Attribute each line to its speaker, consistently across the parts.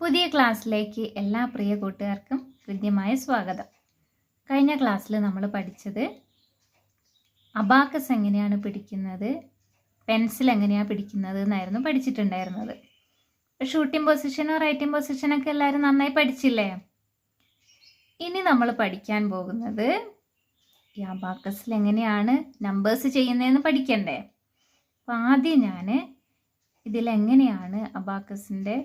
Speaker 1: പുതിയ ക്ലാസ്സിലേക്ക് എല്ലാ പ്രിയ കൂട്ടുകാർക്കും ഹൃദ്യമായ സ്വാഗതം. കഴിഞ്ഞ ക്ലാസ്സിൽ നമ്മൾ പഠിച്ചത് അബാക്കസ് എങ്ങനെയാണ് പിടിക്കുന്നത് പെൻസിൽ എങ്ങനെയാണ് പിടിക്കുന്നത് എന്നായിരുന്നു പഠിച്ചിട്ടുണ്ടായിരുന്നത്. ഷൂട്ടിംഗ് പൊസിഷനോ റൈറ്റിംഗ് പൊസിഷനൊക്കെ എല്ലാവരും നന്നായി പഠിച്ചില്ലേ? ഇനി നമ്മൾ പഠിക്കാൻ പോകുന്നത് ഈ അബാക്കസിൽ എങ്ങനെയാണ് നമ്പേഴ്സ് ചെയ്യുന്നതെന്ന് പഠിക്കണ്ടേ? അപ്പം ആദ്യം ഞാൻ ഇതിലെങ്ങനെയാണ് അബാക്കസിന്റെ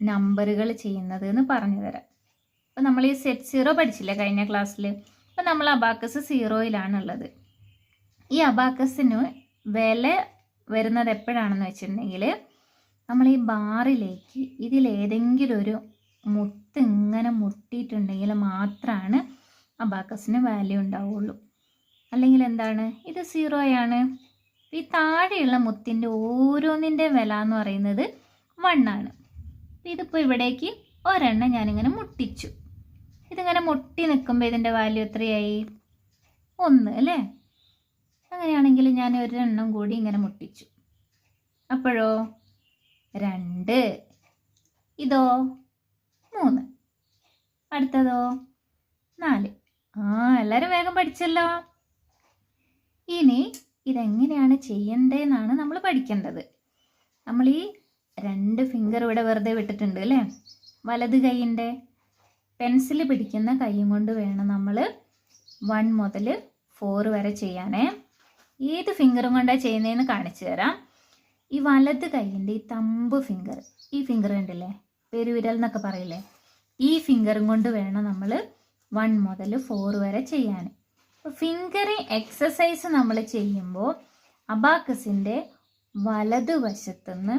Speaker 1: നമ്പറുകൾ ചെയ്യുന്നത് എന്ന് പറഞ്ഞു തരാം അപ്പോൾ നമ്മൾ ഈ സെറ്റ് സീറോ പഠിച്ചില്ല കഴിഞ്ഞ ക്ലാസ്സിൽ അപ്പോൾ നമ്മൾ അബാക്കസ് സീറോയിലാണുള്ളത് ഈ അബാക്കസിന് വില വരുന്നത് എപ്പോഴാണെന്ന് വെച്ചിട്ടുണ്ടെങ്കിൽ നമ്മൾ ഈ ബാറിലേക്ക് ഇതിലേതെങ്കിലും ഒരു മുത്ത് ഇങ്ങനെ മുട്ടിയിട്ടുണ്ടെങ്കിൽ മാത്രമാണ് അബാക്കസിന് വാല്യൂ ഉണ്ടാവുള്ളൂ. അല്ലെങ്കിൽ എന്താണ്? ഇത് സീറോയാണ് ഈ താഴെയുള്ള മുത്തിന്റെ ഓരോന്നിന്റെ വില എന്ന് പറയുന്നത് വണ്ണാണ് ഇതിപ്പോൾ ഇവിടേക്ക് ഒരെണ്ണം ഞാനിങ്ങനെ മുട്ടിച്ചു. ഇതിങ്ങനെ മുട്ടി നിൽക്കുമ്പോൾ ഇതിന്റെ വാല്യൂ എത്രയായി? ഒന്ന് അല്ലേ? അങ്ങനെയാണെങ്കിൽ ഞാൻ ഒരെണ്ണം കൂടി ഇങ്ങനെ മുട്ടിച്ചു. അപ്പോഴോ? രണ്ട്. ഇതോ? മൂന്ന്. അടുത്തതോ? നാല്. ആ എല്ലാവരും വേഗം പഠിച്ചല്ലോ. ഇനി ഇതെങ്ങനെയാണ് ചെയ്യേണ്ടതെന്നാണ് നമ്മൾ പഠിക്കേണ്ടത്. നമ്മൾ ഈ രണ്ട് ഫിംഗർ ഇവിടെ വെറുതെ വിട്ടിട്ടുണ്ട് അല്ലേ? വലത് കൈയിന്റെ പെൻസിൽ പിടിക്കുന്ന കൈയും കൊണ്ട് വേണം നമ്മൾ വൺ മുതൽ ഫോർ വരെ ചെയ്യാനേ. ഏത് ഫിംഗറും കൊണ്ടാണ് ചെയ്യുന്നതെന്ന് കാണിച്ചു തരാം. ഈ വലത് കൈയിന്റെ ഈ തമ്പ് ഫിംഗർ ഈ ഫിംഗർ ഉണ്ടല്ലേ പെരുവിരൽ എന്നൊക്കെ പറയില്ലേ? ഈ ഫിംഗറും കൊണ്ട് വേണം നമ്മൾ വൺ മുതൽ ഫോർ വരെ ചെയ്യാൻ ഫിംഗറിങ് എക്സസൈസ് നമ്മൾ ചെയ്യുമ്പോൾ അബാക്കസിന്റെ വലതുവശത്തുനിന്ന്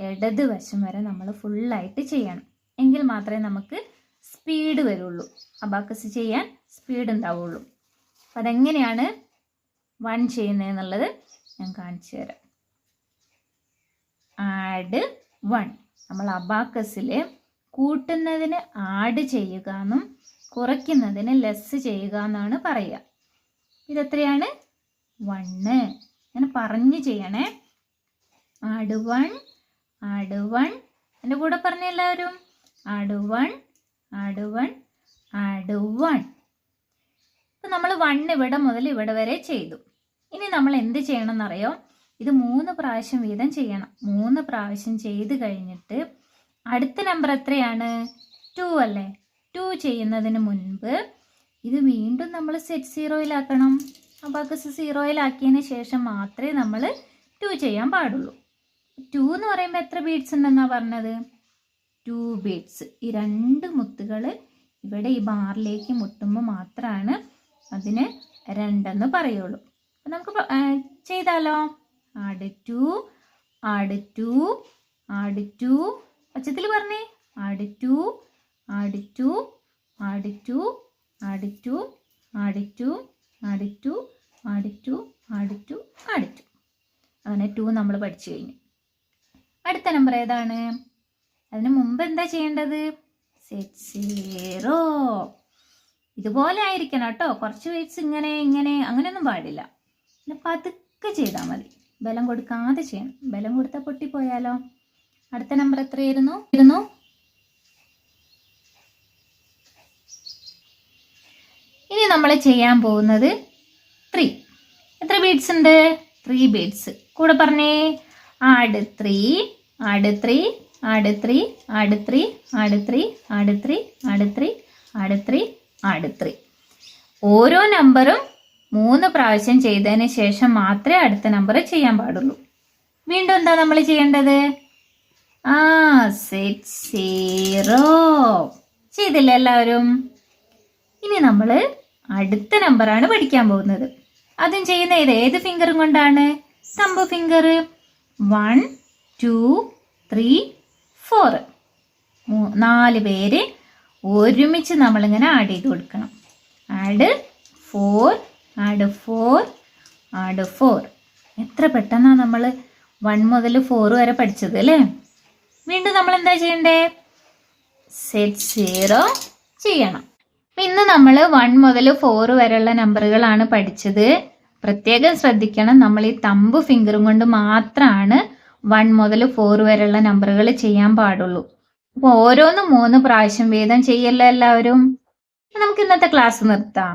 Speaker 1: ഇടതുവശം വരെ നമ്മൾ ഫുള്ളായിട്ട് ചെയ്യണം. എങ്കിൽ മാത്രമേ നമുക്ക് സ്പീഡ് വരുള്ളൂ. അബാക്കസ് ചെയ്യാൻ സ്പീഡ് ഉണ്ടാവുള്ളൂ. അപ്പം അതെങ്ങനെയാണ് വൺ ചെയ്യുന്നതെന്നുള്ളത് ഞാൻ കാണിച്ചു തരാം. ആഡ് വൺ നമ്മൾ അബാക്കസിൽ കൂട്ടുന്നതിന് ആഡ് ചെയ്യുക എന്നും കുറയ്ക്കുന്നതിന് ലെസ് ചെയ്യുക എന്നാണ് പറയുക. ഇതെത്രയാണ്? വണ്ണ് ഞാൻ പറഞ്ഞ് ചെയ്യണേ. ആഡ് വൺ ആഡ് വൺ എന്റെ കൂടെ പറഞ്ഞ എല്ലാവരും? അടുവൺ അടുവൺ അടുവൺ. വൺ ഇപ്പം നമ്മൾ വൺ ഇവിടെ മുതൽ ഇവിടെ വരെ ചെയ്തു. ഇനി നമ്മൾ എന്ത് ചെയ്യണം എന്നറിയോ ഇത് മൂന്ന് പ്രാവശ്യം വീതം ചെയ്യണം. മൂന്ന് പ്രാവശ്യം ചെയ്ത് കഴിഞ്ഞിട്ട് അടുത്ത നമ്പർ എത്രയാണ്? ടു അല്ലേ? ടു ചെയ്യുന്നതിന് മുൻപ് ഇത് വീണ്ടും നമ്മൾ സെറ്റ് സീറോയിലാക്കണം അബാക്കസ് സീറോയിലാക്കിയതിന് ശേഷം മാത്രമേ നമ്മൾ ടു ചെയ്യാൻ പാടുള്ളൂ. ടു എന്ന് പറയുമ്പോൾ എത്ര ബീഡ്സ് ഉണ്ടെന്നാണ് പറഞ്ഞത്? ടു ബീഡ്സ് ഈ രണ്ട് മുത്തുകൾ ഇവിടെ ഈ ബാറിലേക്ക് മുട്ടുമ്പോൾ മാത്രമാണ് അതിന് രണ്ടെന്ന് പറയുള്ളൂ. അപ്പം നമുക്ക് ചെയ്താലോ add two add two add two പച്ചത്തിൽ പറഞ്ഞേ. Add two add two add two add two add two add two add two add two add two അങ്ങനെ ടു നമ്മൾ പഠിച്ചു കഴിഞ്ഞു. അടുത്ത നമ്പർ ഏതാണ്? അതിന് മുമ്പ് എന്താ ചെയ്യേണ്ടത്? സിക്സ് സീറോ ഇതുപോലെ ആയിരിക്കണം കേട്ടോ. കുറച്ച് വെയിറ്റ്സ് ഇങ്ങനെ ഇങ്ങനെ അങ്ങനെയൊന്നും പാടില്ല. പിന്നെ പതുക്കെ ചെയ്താൽ മതി. ബലം കൊടുക്കാതെ ചെയ്യണം. ബലം കൊടുത്താൽ പൊട്ടിപ്പോയാലോ? അടുത്ത നമ്പർ എത്രയായിരുന്നു? ഇരുന്നു. ഇനി നമ്മൾ ചെയ്യാൻ പോകുന്നത് ത്രീ എത്ര ബീഡ്സ് ഉണ്ട്? ത്രീ ബീഡ്സ് കൂടെ പറഞ്ഞേ. Add three add three add three add three add three add three add three add three add three. ഓരോ നമ്പറും മൂന്ന് പ്രാവശ്യം ചെയ്തതിന് ശേഷം മാത്രമേ അടുത്ത നമ്പർ ചെയ്യാൻ പാടുള്ളൂ. വീണ്ടും എന്താ നമ്മൾ ചെയ്യേണ്ടത്? ആ സെറ്റ് സീറോ ചെയ്തില്ല എല്ലാവരും? ഇനി നമ്മൾ അടുത്ത നമ്പറാണ് പഠിക്കാൻ പോകുന്നത്. അതും ചെയ്യുന്ന ഇത് ഏത് ഫിംഗറും കൊണ്ടാണ്? Thumb finger one two three four. നാല് പേര് ഒരുമിച്ച് നമ്മളിങ്ങനെ ആഡ് ചെയ്ത് കൊടുക്കണം. Add four add four add four. എത്ര പെട്ടെന്നാണ് നമ്മൾ വൺ മുതൽ ഫോർ വരെ പഠിച്ചത് അല്ലേ? വീണ്ടും നമ്മൾ എന്താ ചെയ്യണ്ടേ? സെറ്റ് സീറോ ചെയ്യണം. ഇന്ന് നമ്മൾ വൺ മുതൽ ഫോർ വരെയുള്ള നമ്പറുകളാണ് പഠിച്ചത്. പ്രത്യേകം ശ്രദ്ധിക്കണം. നമ്മൾ ഈ തമ്പ് ഫിംഗറും കൊണ്ട് മാത്രമാണ് വൺ മുതൽ ഫോർ വരെയുള്ള നമ്പറുകൾ ചെയ്യാൻ പാടുള്ളൂ. അപ്പോൾ ഓരോന്ന് മൂന്ന് പ്രാവശ്യം വീതം ചെയ്യല്ലോ എല്ലാവരും? നമുക്ക് ഇന്നത്തെ ക്ലാസ് നിർത്താം.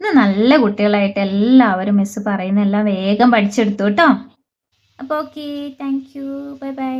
Speaker 1: ഇന്ന് നല്ല കുട്ടികളായിട്ട് എല്ലാവരും മിസ് പറയുന്ന എല്ലാം വേഗം പഠിച്ചെടുത്തു കേട്ടോ. അപ്പോൾ okay thank you bye bye